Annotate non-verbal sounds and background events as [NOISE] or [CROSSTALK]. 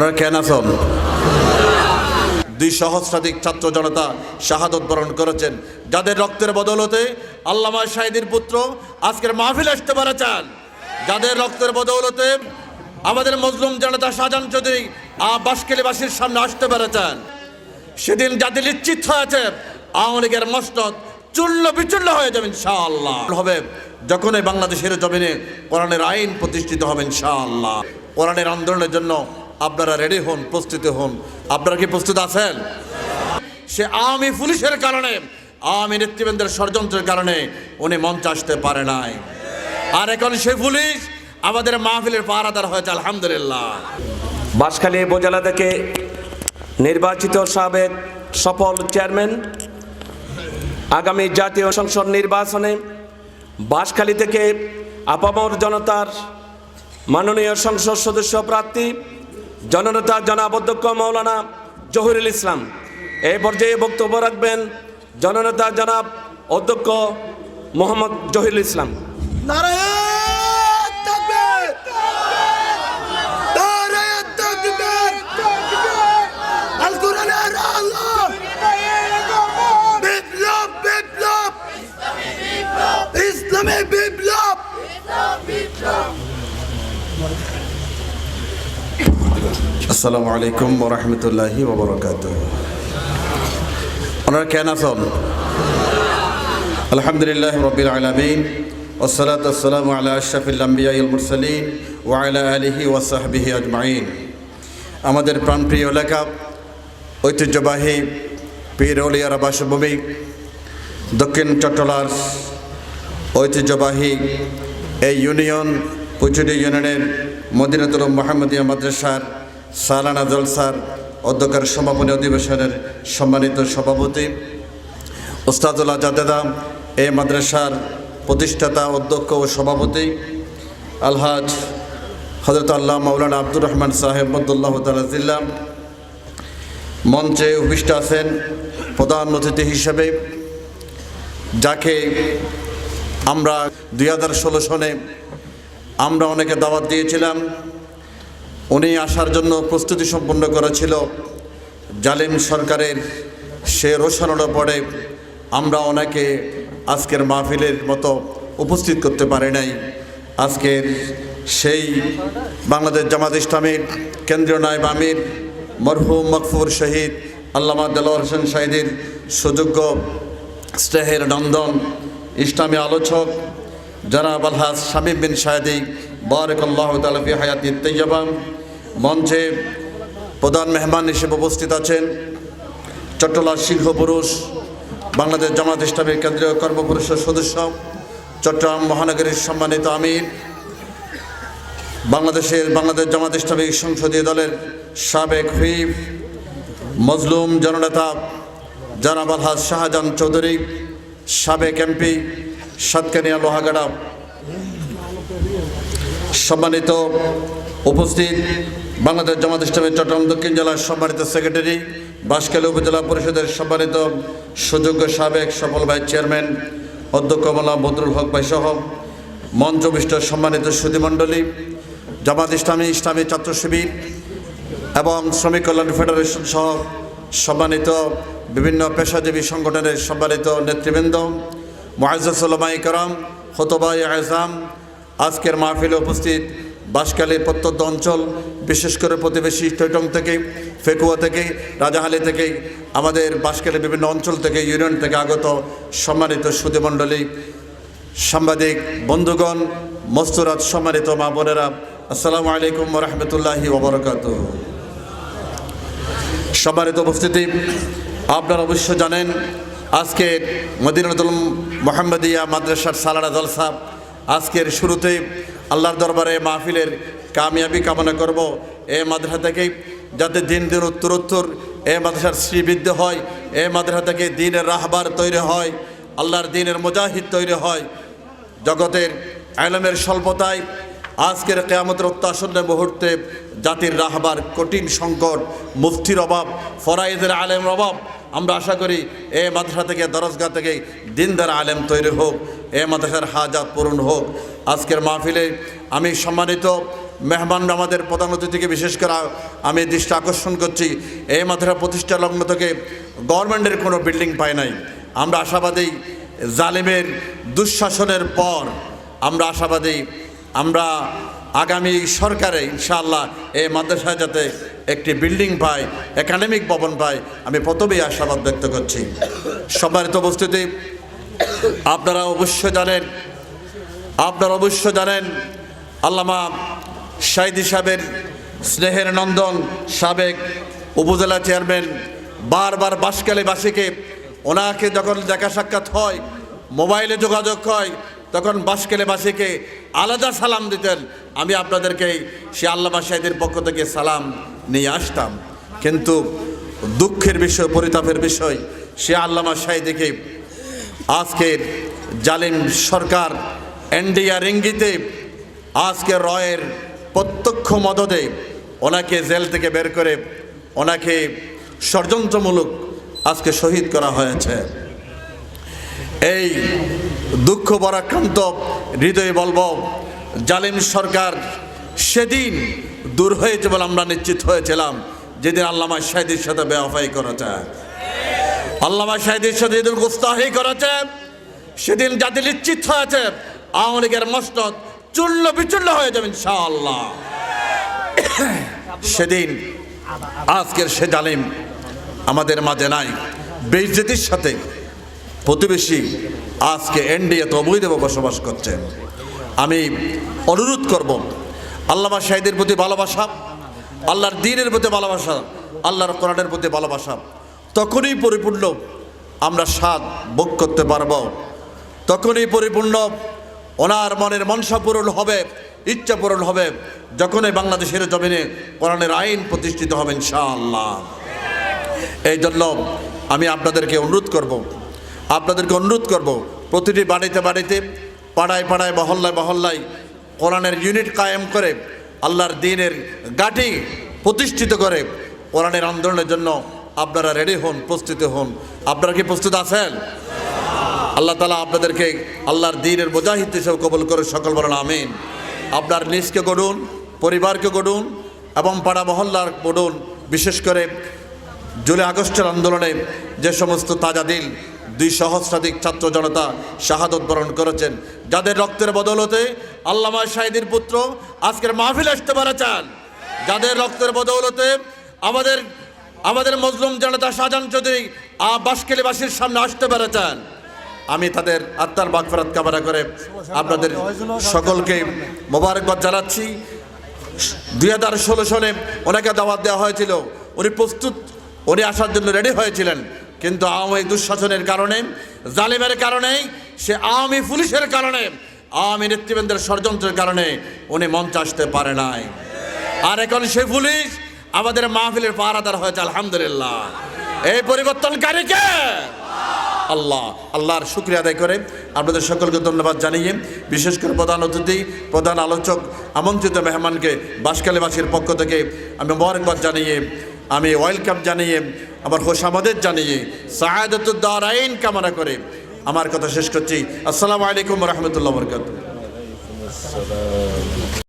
ওনারা কেন আছেন দুই সহস্রাধিক ছাত্র জনতা শাহাদত বরণ করেছেন। যাদের রক্তের বদৌলতে আল্লামা শাহিদির পুত্র আজকের মাহফিল আসতে পেরেছেন। যাদের রক্তের বদৌলতে আমাদের মজলুম জনতা শাহজাহান চৌধুরী বাসকেলিবাসীর সামনে আসতে পেরেছেন। সেদিন যাদের নিশ্চিত হয়েছে, আওয়ামী লীগের মসনদ চূর্ণ বিচূর্ণ হয়ে যাবে ইনশাআল্লাহ। হবে যখনই বাংলাদেশের জমিনে কোরআনের আইন প্রতিষ্ঠিত হবে ইনশাআল্লাহ। কোরআনের আন্দোলনের জন্য আপনারা রেডি হন, প্রস্তুত হন। আপনারা কি প্রস্তুত আছেন? সে আওয়ামী পুলিশের কারণে আওয়ামী নেতৃবৃন্দের ষড়যন্ত্রের কারণে উনি মঞ্চে আসতে পারে নাই। আর এখন সে পুলিশ আমাদের মাহফিলের পাহারাদার হয়েছে, আলহামদুলিল্লাহ। বাঁশখালী উপজেলা থেকে নির্বাচিত সাবেক সফল চেয়ারম্যান, আগামী জাতীয় সংসদ নির্বাচনে বাঁশখালী থেকে আপামর জনতার মাননীয় সংসদ সদস্য প্রার্থী জননেতা জনাব অধ্যক্ষ মৌলানা জহুরুল ইসলাম। এই পর্যায়ে বক্তব্য রাখবেন জননেতা, জনাব অধ্যক্ষ মোহাম্মদ জহিরুল ইসলাম। নারায়ণ আসসালামু আলাইকুম ওরহমতুল্লাহি ওবরকাত ওনারা কেন আছেন আলহামদুলিল্লাহ রবিল আলমিন ওসলাত আসসালাম আল্লাহ আশরাফিল্লাম্বিয়াল মুরসালিন ওয়াইলা আলিহি ওয়াসাহবিহি আজমাইন আমাদের প্রাণপ্রিয় এলাকা ঐতিহ্যবাহী পীর অলিয়ার বাসভূমি, দক্ষিণ চট্টলার ঐতিহ্যবাহী এই ইউনিয়ন পুচুরি ইউনিয়নের মদিনাতুল মোহাম্মদিয়া মাদ্রাসার সালানা জলসার অধ্যক্ষের সমাপনী অধিবেশনের সম্মানিত সভাপতি ওস্তাদুল্লাহ জাদেদা, এ মাদ্রাসার প্রতিষ্ঠাতা অধ্যক্ষ ও সভাপতি, আলহাজ হজরত আল্লাহ মৌলানা আব্দুর রহমান সাহেব মদুল্লাহ তালাজিল্লা মঞ্চে উপবিষ্ট আছেন প্রধান অতিথি হিসেবে, যাকে আমরা দুই হাজার ষোলো সনে আমরা অনেকে দাওয়াত দিয়েছিলাম। উনি আসার জন্য প্রস্তুতি সম্পন্ন করেছিল। জালিম সরকারের সে রোশানোর পরে আমরা অনেকে আজকের মাহফিলের মতো উপস্থিত করতে পারি নাই। আজকের সেই বাংলাদেশ জামাত ইসলামের কেন্দ্রীয় নায়ব আমির, মরহুম মকফুর শহীদ, আল্লামা দেলোয়ার হোসেন শাহিদের সুযোগ্য স্নেহের নন্দন, ইসলামী আলোচক জনাব আলহাজ শামীম বিন শাহেদি বারকাল্লাহ তালফি হায়াতি তৈয়বা মঞ্চে প্রধান মেহমান হিসেবে উপস্থিত আছেন চট্টলার সিংহ পুরুষ, বাংলাদেশ জামাত ইসলামের কেন্দ্রীয় কর্মপুরুষের সদস্য, চট্টগ্রাম মহানগরীর সম্মানিত আমির, বাংলাদেশের বাংলাদেশ জামাত ইসলামী সংসদীয় দলের সাবেক হুইপ, মজলুম জননেতা জনাব আলহাজ শাহজাহান চৌধুরী, সাবেক এমপি সাতকানিয়া লোহাগাড়া। সম্মানিত উপস্থিত বাংলাদেশ জামাত ইসলামের চট্টগ্রাম দক্ষিণ জেলার সম্মানিত সেক্রেটারি, বাঁশখালী উপজেলা পরিষদের সম্মানিত সুযোগ্য সাবেক সফল ভাই চেয়ারম্যান, অধ্যক্ষ মোলা বদরুল হক ভাই সহ মঞ্চবিষ্ট সম্মানিত সুধীমণ্ডলী, জামাত ইসলামী ইসলামী ছাত্র শিবির এবং শ্রমিক কল্যাণ ফেডারেশন সহ সম্মানিত বিভিন্ন পেশাজীবী সংগঠনের সম্মানিত নেতৃবৃন্দ মহাজুল্লামাই করম হতবাই আজম, আজকের মাহফিলে উপস্থিত বাঁশখালী প্রত্যন্ত অঞ্চল, বিশেষ করে প্রতিবেশী টৈটং থেকে, ফেকুয়া থেকে, রাজাহালি থেকে, আমাদের বাঁশখালী বিভিন্ন অঞ্চল থেকে, ইউনিয়ন থেকে আগত সম্মানিত সুধীমণ্ডলী, সাংবাদিক, বন্ধুগণ, মস্তুরাত সম্মানিত মা বোনেরা, আসসালামু আলাইকুম রহমতুল্লাহি ওবরকাত সম্মানিত উপস্থিতি, আপনারা অবশ্য জানেন, আজকে মদিনাতুল মোহাম্মদিয়া মাদ্রাসার সালানা জলসা, আজকের শুরুতে আল্লাহর দরবারে মাহফিলের কামিয়াবি কামনা করব। এ মাদ্রাসা থেকেই যাতে দিন দিন উত্তরোত্তর, এ মাদ্রাসার শ্রীবৃদ্ধি হয়, এ মাদ্রাসা থেকে দিনের রাহবার তৈরি হয়, আল্লাহর দিনের মুজাহিদ তৈরি হয়। জগতের আলমের স্বল্পতায় আজকের কেয়ামতের অত্যাসন্ন মুহূর্তে জাতির রাহবার কঠিন সংকট, মুফতির অভাব ফরাইদের আলেমের অভাব, আমরা আশা করি এ মাদ্রাসা থেকে, দরজগা থেকে দিনদার আলেম তৈরি হোক, এ মাদ্রাসার হাজাত পূরণ হোক। আজকের মাহফিলে আমি সম্মানিত মেহমান আমাদের প্রধান অতিথিকে বিশেষ করে আমি দৃষ্টি আকর্ষণ করছি। এই মাদ্রাসা প্রতিষ্ঠা লগ্ন থেকে গভর্নমেন্টের কোনো বিল্ডিং পাই নাই। আমরা আশাবাদী জালিমের দুঃশাসনের পর আমরা আশাবাদী, আমরা আগামী সরকারে ইনশাআল্লাহ এই মাদ্রাসায় যাতে একটি বিল্ডিং পায়, একাডেমিক ভবন পায়, আমি প্রথমেই আশাবাদ ব্যক্ত করছি। সম্মানিত উপস্থিতি, আপনারা অবশ্যই জানেন আপনারা অবশ্য জানেন, আল্লামা শাহিদ সাহেবের স্নেহের নন্দন সাবেক উপজেলা চেয়ারম্যান বারবার বাসকালে বাসীকে ওনাকে যখন দেখা সাক্ষাৎ হয়, মোবাইলে যোগাযোগ হয়, তখন বাসকেলে বাসীকে আলাদা সালাম দিতেন। আমি আপনাদেরকে সে আল্লামা শাহিদের পক্ষ থেকে সালাম নিয়ে আসতাম। কিন্তু দুঃখের বিষয়, পরিতাপের বিষয়, সে আল্লামা শাহিদিকে আজকের জালিম সরকার এনডিআর ইঙ্গিতে আজকে রয়ের প্রত্যক্ষ মদদে ওনাকে জেল থেকে বের করে ওনাকে ষড়যন্ত্রমূলক আজকে শহীদ করা হয়েছে। এই দুঃখ বরাক্রান্ত হৃদয়ে বলব, জালিম সরকার সেদিন দূর হয়েছে বলে আমরা নিশ্চিত হয়েছিলাম, যেদিন আল্লামা শাহিদের সাথে বেওয়াফাই করেছে। আল্লামা শাহিদের সাথে যেদিন গুস্তাহি করেছে, সেদিন জাতি নিশ্চিত হয়েছে আওয়ামী লীগের মসনদ চূর্ণ বিচূর্ণ হয়ে যাবে ইনশাআল্লাহ। [COUGHS] সেদিন আজকের সে জালিম আমাদের মাঝে নাই। বেইজ্জতির সাথে প্রতিবেশী আজকে এনডিএতে অবৈধভাবে বসবাস করছে। আমি অনুরোধ করব, আল্লামা শাহিদের প্রতি ভালোবাসা, আল্লাহর দিনের প্রতি ভালোবাসা, আল্লাহর কোরআনের প্রতি ভালোবাসা, তখনই পরিপূর্ণ আমরা স্বাদ ভোগ করতে পারব। তখনই পরিপূর্ণ ওনার মনের মনসা পূরণ হবে, ইচ্ছা পূরণ হবে, যখনই বাংলাদেশের জমিনে কোরআনের আইন প্রতিষ্ঠিত হবে ইনশাআল্লাহ। এই জন্য আমি আপনাদেরকে অনুরোধ করব, আপনাদেরকে অনুরোধ করব, প্রতিটি বাড়িতে বাড়িতে, পাড়ায় পাড়ায়, মহল্লায় মহল্লায় কোরআনের ইউনিট কায়েম করে আল্লাহর দিনের গাঠি প্রতিষ্ঠিত করে কোরআনের আন্দোলনের জন্য আপনারা রেডি হন, প্রস্তুতি হন। আপনারা কি প্রস্তুত আছেন? আল্লাহ তালা আপনাদেরকে আল্লাহর দিনের মুজাহিদ হিসেবে কবল করে সকল বলেন আমিন। আপনার নিজকে গড়ুন, পরিবারকে গড়ুন এবং পাড়া মহল্লার গড়ুন। বিশেষ করে জুলাই আগস্টের আন্দোলনে যে সমস্ত তাজা দিল, দুই সহস্রাধিক ছাত্র জনতা শাহাদত বরণ করেছেন। যাদের রক্তের বদৌলতে আল্লামা শাহিদির পুত্র আজকের মাহফিল আসতে পেরেছেন। যাদের রক্তের বদৌলতে আমাদের আমাদের মজলুম জনতা শাহজাহান চৌধুরী বাসকেলিবাসীর সামনে আসতে পেরেছেন। আমি তাদের আত্মার বাগফেরাত কামনা করে আপনাদের সকলকে মোবারকবাদ জানাচ্ছি। দুই হাজার ষোলো সনে ওনাকে দাওয়াত দেওয়া হয়েছিল। উনি প্রস্তুত, উনি আসার জন্য রেডি হয়েছিলেন। কিন্তু আওয়ামী দুঃশাসনের কারণে, জালিমের কারণে, সে আওয়ামী পুলিশের কারণে, আওয়ামী নেতৃবৃন্দের ষড়যন্ত্রের কারণে উনি মঞ্চ আসতে পারে নাই। আর এখন সে পুলিশ আমাদের মাহফিলের পাহারাদার হয়েছে, আলহামদুলিল্লাহ। এই পরিবর্তনকারীকে আল্লাহ আল্লাহর শুক্রিয়া আদায় করে। আপনাদের সকলকে ধন্যবাদ জানিয়ে বিশেষ করে প্রধান অতিথি, প্রধান আলোচক, আমন্ত্রিত মেহমানকে বাসকালীবাসীর পক্ষ থেকে আমি মোবারকবাদ জানিয়ে, আমি ওয়েলকাম জানিয়ে আমার হোসামদের জানিয়ে সাহাদতুদ্দার আইন কামনা করে আমার কথা শেষ করছি। আসসালামু আলাইকুম রহমতুল্লাহ বরকাত